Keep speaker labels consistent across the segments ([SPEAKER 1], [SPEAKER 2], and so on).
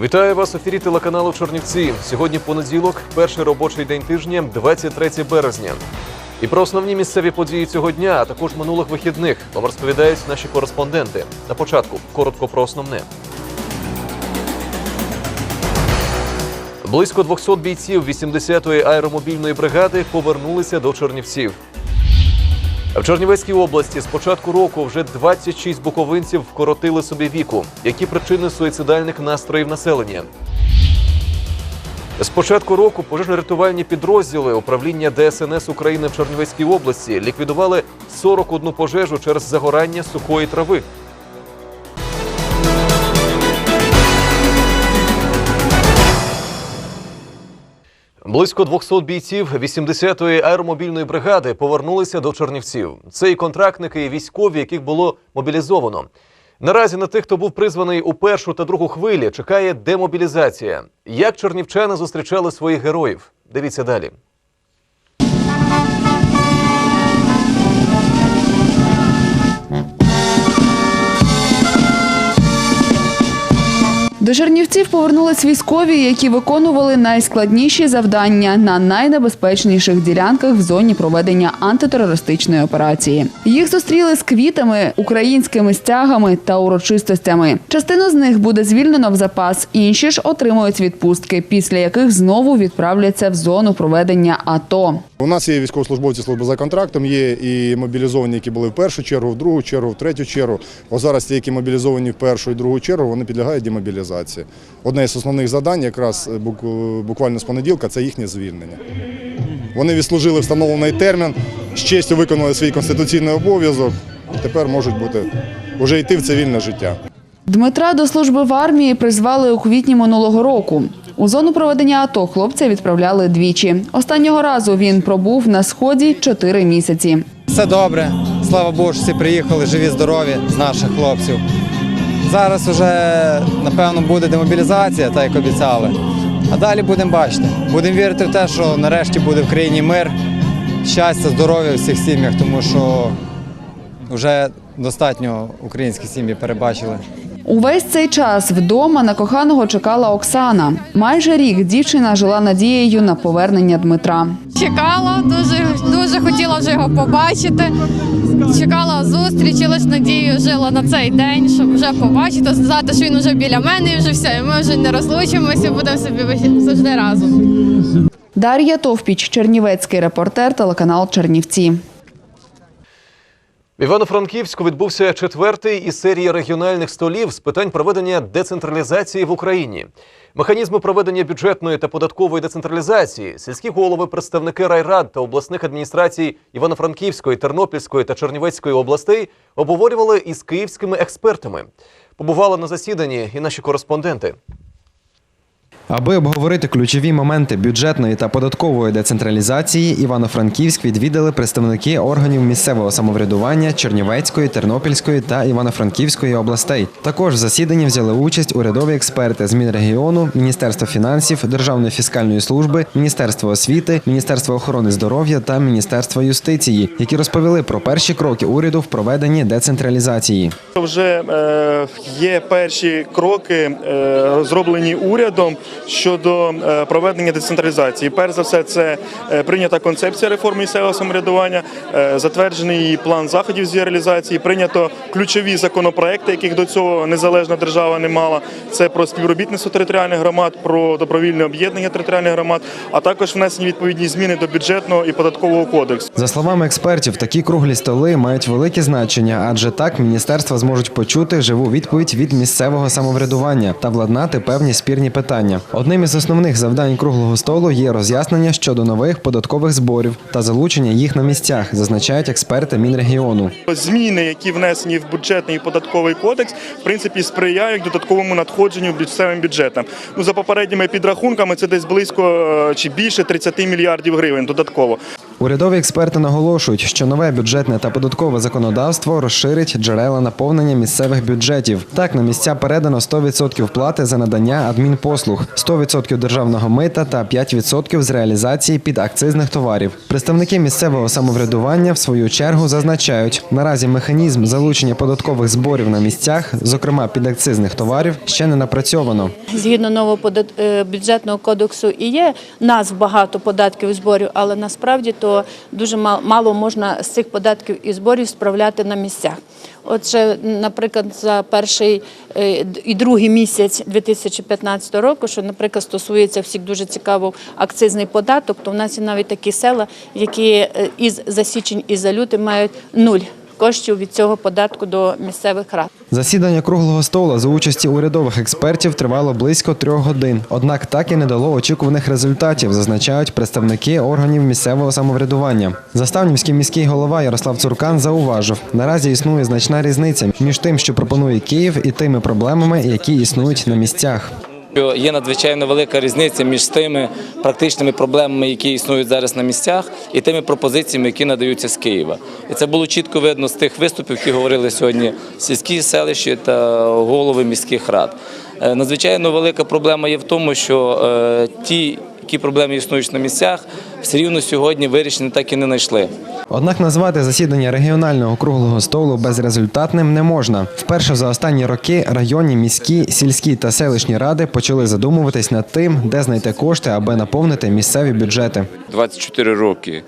[SPEAKER 1] Вітаю вас в ефірі телеканалу Чорнівці. Сьогодні понеділок, перший робочий день тижня, 23 березня. І про основні місцеві події цього дня, а також минулих вихідних, вам розповідають наші кореспонденти. На початку коротко про основне. Близько 200 бійців 80-ї аеромобільної бригади повернулися до Чернівців. В Чернівецькій області з початку року вже 26 буковинців вкоротили собі віку. Які причини суїцидальних настроїв населення? З початку року пожежно-рятувальні підрозділи управління ДСНС України в Чернівецькій області ліквідували 41 пожежу через загорання сухої трави. Близько 200 бійців 80-ї аеромобільної бригади повернулися до Чернівців. Це і контрактники, і військові, яких було мобілізовано. Наразі на тих, хто був призваний у першу та другу хвилі, чекає демобілізація. Як чернівчани зустрічали своїх героїв? Дивіться далі.
[SPEAKER 2] До Чернівців повернулись військові, які виконували найскладніші завдання на найнебезпечніших ділянках в зоні проведення антитерористичної операції. Їх зустріли з квітами, українськими стягами та урочистостями. Частину з них буде звільнено в запас, інші ж отримують відпустки, після яких знову відправляться в зону проведення АТО.
[SPEAKER 3] У нас є військовослужбовці служби за контрактом, є і мобілізовані, які були в першу чергу, в другу чергу, в третю чергу. О зараз ті, які мобілізовані в першу і другу чергу, вони підлягають демобілізації. Одне з основних завдань, якраз е, буквально з понеділка, це їхнє звільнення. Вони відслужили встановлений термін, з честю виконали свій конституційний обов'язок. Тепер можуть бути вже йти в цивільне життя.
[SPEAKER 2] Дмитра до служби в армії призвали у квітні минулого року. У зону проведення АТО хлопця відправляли двічі. Останнього разу він пробув на сході чотири місяці.
[SPEAKER 4] Все добре. Слава Богу, всі приїхали живі, здорові з наших хлопців. Зараз вже, напевно, буде демобілізація, так як обіцяли. А далі будемо бачити. Будемо вірити в те, що нарешті буде в країні мир, щастя, здоров'я у всіх сім'ях, тому що вже достатньо українські сім'ї перебачили.
[SPEAKER 2] Увесь цей час вдома на коханого чекала Оксана. Майже рік дівчина жила надією на повернення Дмитра.
[SPEAKER 5] Чекала, дуже, дуже хотіла вже його побачити. Чекала зустрічі, лише надію жила на цей день, щоб вже побачити, сказати, що він вже біля мене, і вже все, і ми вже не розлучимося, будемо собі завжди разом.
[SPEAKER 2] Дар'я Товпіч, Чернівецький репортер, телеканал Чернівці.
[SPEAKER 1] В Івано-Франківську відбувся четвертий із серії регіональних столів з питань проведення децентралізації в Україні. Механізми проведення бюджетної та податкової децентралізації, сільські голови, представники райрад та обласних адміністрацій Івано-Франківської, Тернопільської та Чернівецької областей обговорювали із київськими експертами. Побували на засіданні і наші кореспонденти.
[SPEAKER 6] Аби обговорити ключові моменти бюджетної та податкової децентралізації, Івано-Франківськ відвідали представники органів місцевого самоврядування Чернівецької, Тернопільської та Івано-Франківської областей. Також в засіданні взяли участь урядові експерти з Мінрегіону, Міністерства фінансів, Державної фіскальної служби, Міністерства освіти, Міністерства охорони здоров'я та Міністерства юстиції, які розповіли про перші кроки уряду в проведенні децентралізації.
[SPEAKER 7] Вже е, є перші кроки, е, зроблені урядом щодо е, проведення децентралізації. Перш за все, це е, прийнята концепція реформи місцевого самоврядування, е, затверджений план заходів з її реалізації, прийнято ключові законопроекти, яких до цього незалежна держава не мала. Це про співробітництво територіальних громад, про добровільне об'єднання територіальних громад, а також внесені відповідні зміни до бюджетного і податкового кодексу.
[SPEAKER 6] За словами експертів, такі круглі столи мають велике значення, адже так міністерства зможуть почути живу відповідь від місцевого самоврядування та владнати певні спірні питання. Одним із основних завдань круглого столу є роз'яснення щодо нових податкових зборів та залучення їх на місцях, зазначають експерти Мінрегіону.
[SPEAKER 7] Зміни, які внесені в бюджетний і податковий кодекс, в принципі, сприяють додатковому надходженню місцевим бюджетам. Ну за попередніми підрахунками, це десь близько е, чи більше 30 мільярдів гривень додатково.
[SPEAKER 6] Урядові експерти наголошують, що нове бюджетне та податкове законодавство розширить джерела наповнення місцевих бюджетів. Так, на місця передано 100% плати за надання адмінпослуг, 100% державного мита та 5% з реалізації підакцизних товарів. Представники місцевого самоврядування в свою чергу зазначають, наразі механізм залучення податкових зборів на місцях, зокрема підакцизних товарів, ще не напрацьовано.
[SPEAKER 8] Згідно нового е, бюджетного кодексу і є нас багато податків і зборів, але насправді то дуже мало можна з цих податків і зборів справляти на місцях. Отже, наприклад, за перший е, і другий місяць 2015 року, що, наприклад, стосується всіх дуже цікаво акцизний податок, то в нас є навіть такі села, які е, із за січень і за лютий мають нуль коштів від цього податку до місцевих рад.
[SPEAKER 6] Засідання круглого столу за участі урядових експертів тривало близько трьох годин. Однак так і не дало очікуваних результатів, зазначають представники органів місцевого самоврядування. Заставнівський міський голова Ярослав Цуркан зауважив, наразі існує значна різниця між тим, що пропонує Київ, і тими проблемами, які існують на місцях.
[SPEAKER 9] Що Є надзвичайно велика різниця між тими практичними проблемами, які існують зараз на місцях, і тими пропозиціями, які надаються з Києва. І це було чітко видно з тих виступів, які говорили сьогодні сільські селищі та голови міських рад. Е, Надзвичайно велика проблема є в тому, що е, ті, які проблеми існують на місцях, все рівно сьогодні вирішення так і не знайшли.
[SPEAKER 6] Однак назвати засідання регіонального круглого столу безрезультатним не можна. Вперше за останні роки районні, міські, сільські та селищні ради почали задумуватись над тим, де знайти кошти, аби наповнити місцеві бюджети.
[SPEAKER 10] 24 роки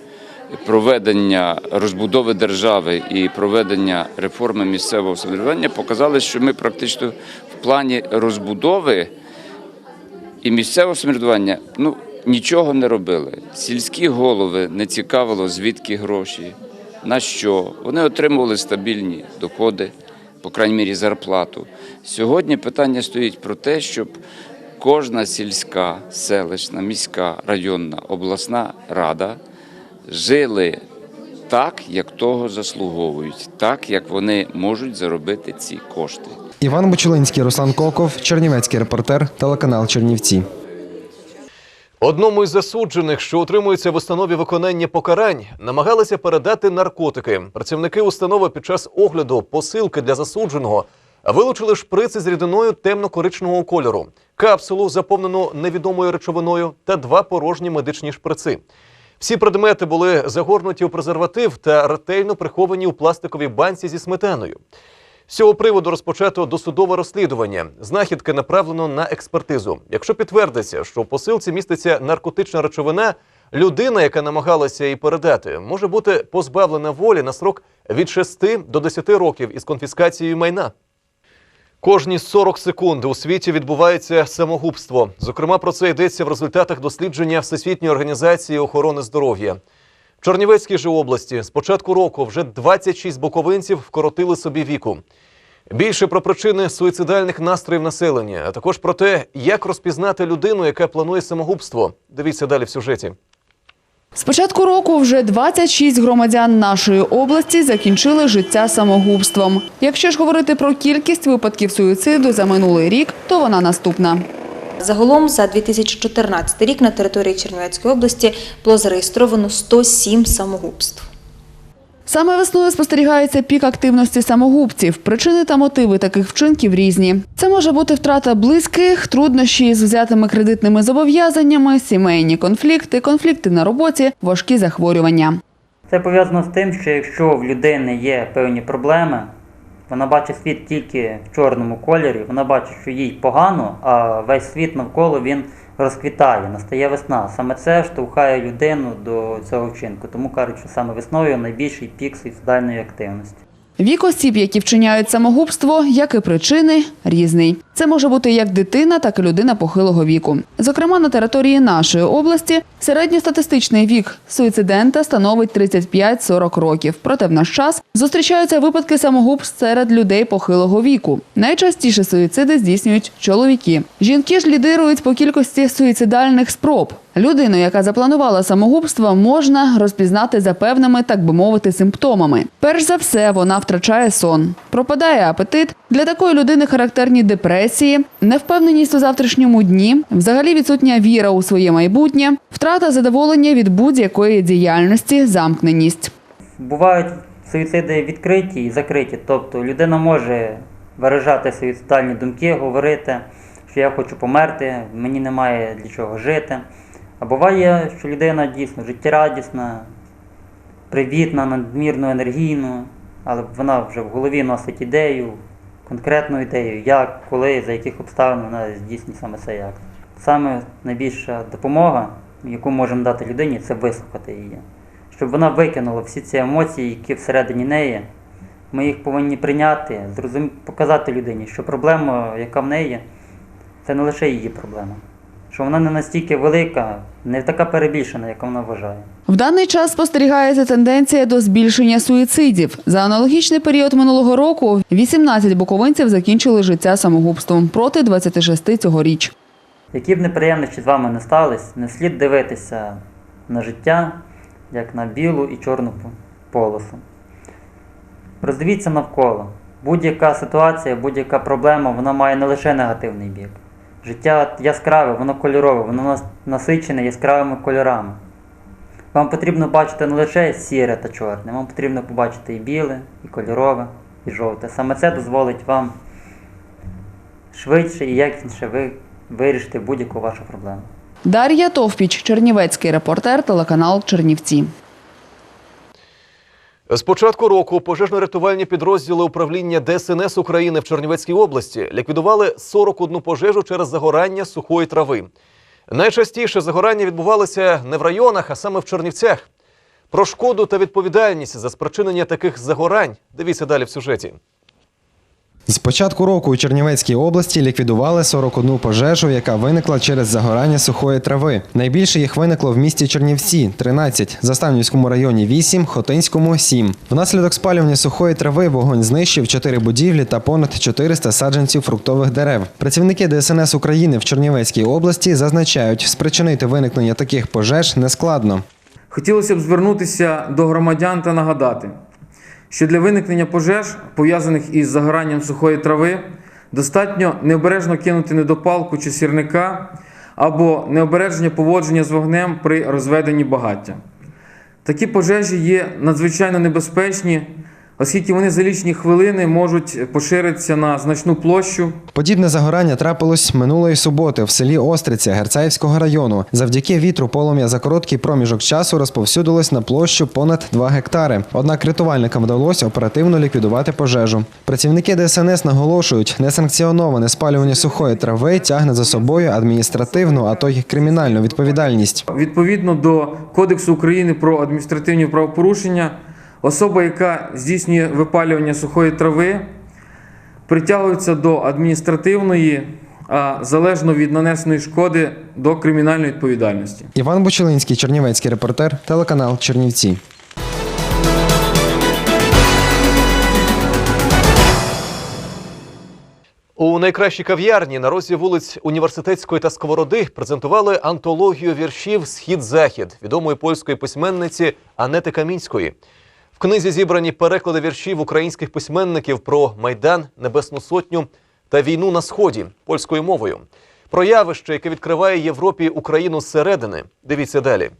[SPEAKER 10] проведення розбудови держави і проведення реформи місцевого самоврядування показали, що ми практично в плані розбудови і місцевого самоврядування ну, нічого не робили. Сільські голови не цікавило, звідки гроші, на що. Вони отримували стабільні доходи, по крайній мірі зарплату. Сьогодні питання стоїть про те, щоб кожна сільська, селищна, міська, районна, обласна рада жили так, як того заслуговують, так як вони можуть заробити ці кошти.
[SPEAKER 6] Іван Бочулинський, Руслан Коков, Чернівецький репортер, телеканал Чернівці.
[SPEAKER 1] Одному із засуджених, що утримується в установі виконання покарань, намагалися передати наркотики. Працівники установи під час огляду посилки для засудженого вилучили шприци з рідиною темно-коричневого кольору, капсулу, заповнену невідомою речовиною, та два порожні медичні шприци. Всі предмети були загорнуті у презерватив та ретельно приховані у пластиковій банці зі сметаною. З цього приводу розпочато досудове розслідування. Знахідки направлено на експертизу. Якщо підтвердиться, що в посилці міститься наркотична речовина, людина, яка намагалася її передати, може бути позбавлена волі на срок від 6 до 10 років із конфіскацією майна. Кожні 40 секунд у світі відбувається самогубство. Зокрема, про це йдеться в результатах дослідження Всесвітньої організації охорони здоров'я. В Чернівецькій же області з початку року вже 26 буковинців вкоротили собі віку. Більше про причини суїцидальних настроїв населення, а також про те, як розпізнати людину, яка планує самогубство. Дивіться далі в сюжеті.
[SPEAKER 2] З початку року вже 26 громадян нашої області закінчили життя самогубством. Якщо ж говорити про кількість випадків суїциду за минулий рік, то вона наступна.
[SPEAKER 11] Загалом за 2014 рік на території Чернівецької області було зареєстровано 107 самогубств.
[SPEAKER 2] Саме весною спостерігається пік активності самогубців. Причини та мотиви таких вчинків різні. Це може бути втрата близьких, труднощі з взятими кредитними зобов'язаннями, сімейні конфлікти, конфлікти на роботі, важкі захворювання.
[SPEAKER 12] Це пов'язано з тим, що якщо в людини є певні проблеми, вона бачить світ тільки в чорному кольорі, вона бачить, що їй погано, а весь світ навколо він розквітає, настає весна. Саме це штовхає людину до цього вчинку. Тому кажуть, що саме весною найбільший пік суїцидальної активності.
[SPEAKER 2] Вік осіб, які вчиняють самогубство, як і причини, різний. Це може бути як дитина, так і людина похилого віку. Зокрема, на території нашої області середньостатистичний вік суїцидента становить 35-40 років. Проте в наш час зустрічаються випадки самогубств серед людей похилого віку. Найчастіше суїциди здійснюють чоловіки. Жінки ж лідирують по кількості суїцидальних спроб. Людину, яка запланувала самогубство, можна розпізнати за певними, так би мовити, симптомами. Перш за все, вона втрачає сон, пропадає апетит. Для такої людини характерні депресії, невпевненість у завтрашньому дні, взагалі відсутня віра у своє майбутнє, втрата задоволення від будь-якої діяльності, замкненість.
[SPEAKER 12] Бувають суїциди відкриті і закриті, тобто людина може виражати свої тотальні думки, говорити, що я хочу померти, мені немає для чого жити. А буває, що людина дійсно життєрадісна, привітна, надмірно енергійна, але вона вже в голові носить ідею, конкретну ідею, як, коли, за яких обставин вона здійснить саме цей акт. Саме найбільша допомога, яку можемо дати людині, це вислухати її. Щоб вона викинула всі ці емоції, які всередині неї. Ми їх повинні прийняти, показати людині, що проблема, яка в неї, це не лише її проблема. Що вона не настільки велика, не така перебільшена, як вона вважає.
[SPEAKER 2] В даний час спостерігається тенденція до збільшення суїцидів. За аналогічний період минулого року 18 буковинців закінчили життя самогубством проти 26 цьогоріч.
[SPEAKER 12] Які б неприємності з вами не стались, не слід дивитися на життя як на білу і чорну полосу. Роздивіться навколо. Будь-яка ситуація, будь-яка проблема, вона має не лише негативний бік. Життя яскраве, воно кольорове, воно нас- насичене яскравими кольорами. Вам потрібно бачити не лише сіре та чорне, вам потрібно побачити і біле, і кольорове, і жовте. Саме це дозволить вам швидше і якісніше ви вирішити будь-яку вашу проблему.
[SPEAKER 2] Дар'я Товпіч, Чернівецький репортер, телеканал Чернівці.
[SPEAKER 1] З початку року пожежно-рятувальні підрозділи управління ДСНС України в Чернівецькій області ліквідували 41 пожежу через загорання сухої трави. Найчастіше загорання відбувалися не в районах, а саме в Чернівцях. Про шкоду та відповідальність за спричинення таких загорань дивіться далі в сюжеті.
[SPEAKER 6] З початку року у Чернівецькій області ліквідували 41 пожежу, яка виникла через загорання сухої трави. Найбільше їх виникло в місті Чернівці 13, Заставнівському районі 8, Хотинському 7. Внаслідок спалювання сухої трави вогонь знищив 4 будівлі та понад 400 саджанців фруктових дерев. Працівники ДСНС України в Чернівецькій області зазначають, спричинити виникнення таких пожеж нескладно.
[SPEAKER 13] Хотілося б звернутися до громадян та нагадати, що для виникнення пожеж, пов'язаних із загоранням сухої трави, достатньо необережно кинути недопалку чи сірника або необережне поводження з вогнем при розведенні багаття. Такі пожежі є надзвичайно небезпечні, оскільки вони за лічні хвилини можуть поширитися на значну площу
[SPEAKER 6] Подібне загорання трапилось минулої суботи в селі Остриця Герцаївського району. Завдяки вітру полум'я за короткий проміжок часу розповсюдилось на площу понад 2 гектари. Однак рятувальникам вдалося оперативно ліквідувати пожежу. Працівники ДСНС наголошують, несанкціоноване спалювання сухої трави тягне за собою адміністративну, а то й кримінальну відповідальність.
[SPEAKER 13] Відповідно до Кодексу України про адміністративні правопорушення, особа, яка здійснює випалювання сухої трави, притягується до адміністративної, а залежно від нанесеної шкоди до кримінальної відповідальності.
[SPEAKER 6] Іван Бучелинський, Чернівецький репортер, телеканал Чернівці.
[SPEAKER 1] У найкращій кав'ярні на розі вулиць Університетської та Сковороди презентували антологію віршів Схід-Захід відомої польської письменниці Анети Камінської. Книзі зібрані переклади віршів українських письменників про Майдан, Небесну Сотню та війну на Сході польською мовою. Про явище, яке відкриває Європі Україну зсередини. Дивіться далі.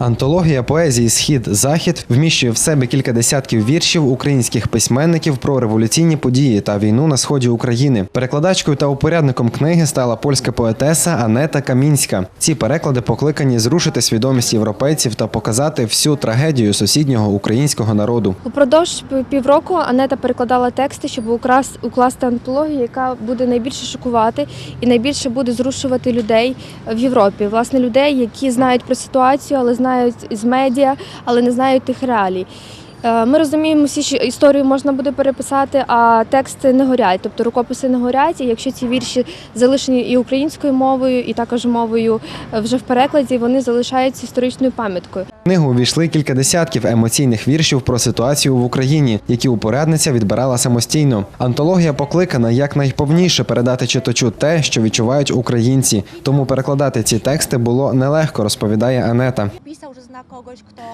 [SPEAKER 6] Антологія поезії Схід-Захід вміщує в себе кілька десятків віршів українських письменників про революційні події та війну на сході України. Перекладачкою та упорядником книги стала польська поетеса Анета Камінська. Ці переклади покликані зрушити свідомість європейців та показати всю трагедію сусіднього українського народу.
[SPEAKER 14] Упродовж півроку Анета перекладала тексти, щоб укласти антологію, яка буде найбільше шокувати і найбільше буде зрушувати людей в Європі. Власне, людей, які знають про ситуацію, але знають з медіа, але не знають тих реалій. Е, Ми розуміємо всі, що історію можна буде переписати, а тексти не горять, тобто рукописи не горять. І якщо ці вірші залишені і українською мовою, і також мовою е, вже в перекладі, вони залишаються історичною пам'яткою.
[SPEAKER 6] В книгу увійшли кілька десятків емоційних віршів про ситуацію в Україні, які упорядниця відбирала самостійно. Антологія покликана якнайповніше передати читачу те, що відчувають українці. Тому перекладати ці тексти було нелегко, розповідає Анета.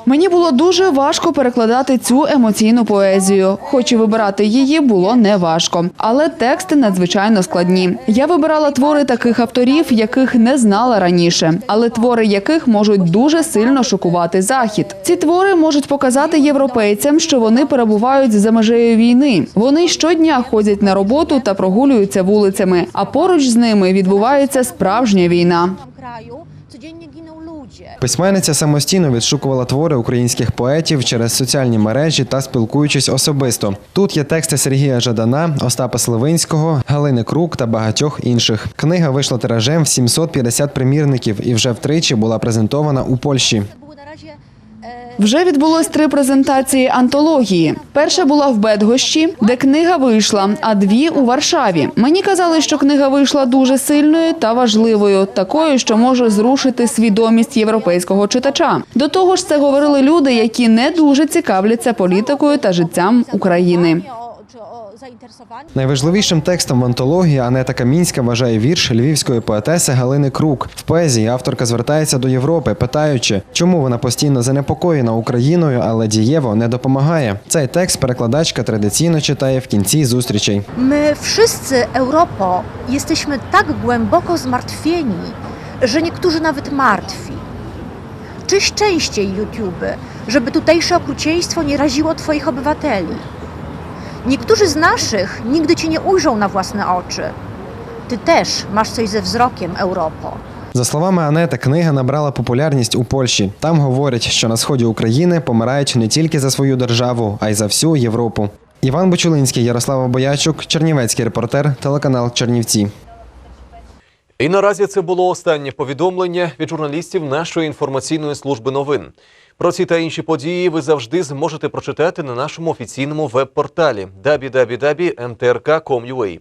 [SPEAKER 2] Мені було дуже важко перекладати цю емоційну поезію, хоч і вибирати її було не важко. Але тексти надзвичайно складні. Я вибирала твори таких авторів, яких не знала раніше, але твори яких можуть дуже сильно шокувати захід. Ці твори можуть показати європейцям, що вони перебувають за межею війни. Вони щодня ходять на роботу та прогулюються вулицями, а поруч з ними відбувається справжня війна.
[SPEAKER 6] Письменниця самостійно відшукувала твори українських поетів через соціальні мережі та спілкуючись особисто. Тут є тексти Сергія Жадана, Остапа Сливинського, Галини Крук та багатьох інших. Книга вийшла тиражем в 750 примірників і вже втричі була презентована у Польщі.
[SPEAKER 2] Вже відбулось три презентації антології. Перша була в Бедгощі, де книга вийшла, а дві у Варшаві. Мені казали, що книга вийшла дуже сильною та важливою, такою, що може зрушити свідомість європейського читача. До того ж, це говорили люди, які не дуже цікавляться політикою та життям України.
[SPEAKER 6] Найважливішим текстом в антології Анета Камінська вважає вірш львівської поетеси Галини Крук. В поезії авторка звертається до Європи, питаючи, чому вона постійно занепокоєна Україною, але дієво не допомагає. Цей текст перекладачка традиційно читає в кінці зустрічей.
[SPEAKER 15] My wszyscy, Europo, jesteśmy tak głęboko zmartwieni, że niektórzy nawet martwi. Czyś częściej, YouTube, żeby tutejsze okrucieństwo nie raziło Twoich obywateli. Niektórzy z naszych nigdy Cię nie ujrzą na własne oczy. Ty też masz coś ze wzrokiem, Europo.
[SPEAKER 6] За словами Анети, книга набрала популярність у Польщі. Там говорять, що на сході України помирають не тільки за свою державу, а й за всю Європу. Іван Бочулинський, Ярослава Боячук, Чернівецький репортер, телеканал Чернівці.
[SPEAKER 1] І наразі це було останнє повідомлення від журналістів нашої інформаційної служби новин. Про ці та інші події ви завжди зможете прочитати на нашому офіційному веб-порталі www.mtrk.com.ua.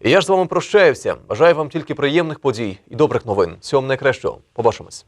[SPEAKER 1] І я ж з вами прощаюся. Бажаю вам тільки приємних подій і добрих новин. Всього найкращого. Побачимось.